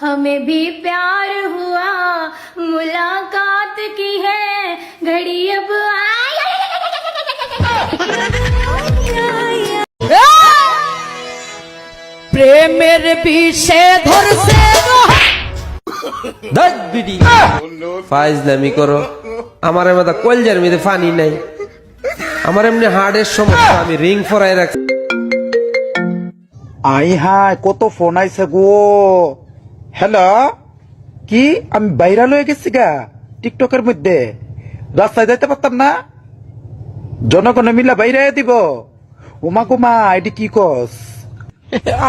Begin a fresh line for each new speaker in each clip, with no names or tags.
हमें भी प्यार हुआ मुलाकात की है घड़ी अब आई
প্রেমের বিষে ধরছে
ধ্যাৎ বিডি ফাইজলামি করো আমার মাথা কলজার মধ্যে পানি নাই আমার এমনি হার্টের সমস্যা আমি রিং ফরাই রাখি
আই হাই কত ফোন আইছে গো। হ্যালো কি? আমি ভাইরাল হয়ে গেছি গা, টিকটকের মধ্যে। রাস্তায় যাইতে পারতাম না। জনগণে মিলা বাইরে দিব। উমা কুমা এটি কি কস?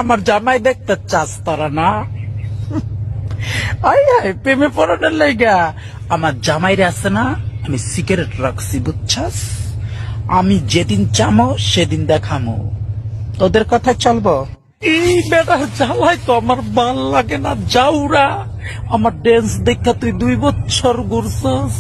আমার জামাই দেখতে চাস তারা না? আই হাই প্রেমে পড়ানোর লাইগা। আমার জামাইরে আছে না, আমি সিগারেট রাখছি, বুঝছাস? আমি যেদিন চামো, সেদিন দেখামো। তোদের কথা চলবো। এই বেটার জ্বালাই তো আমার ভালো লাগে না, যাওরা। আমার ডেন্স দেখা তুই দুই বছর ঘুরছস।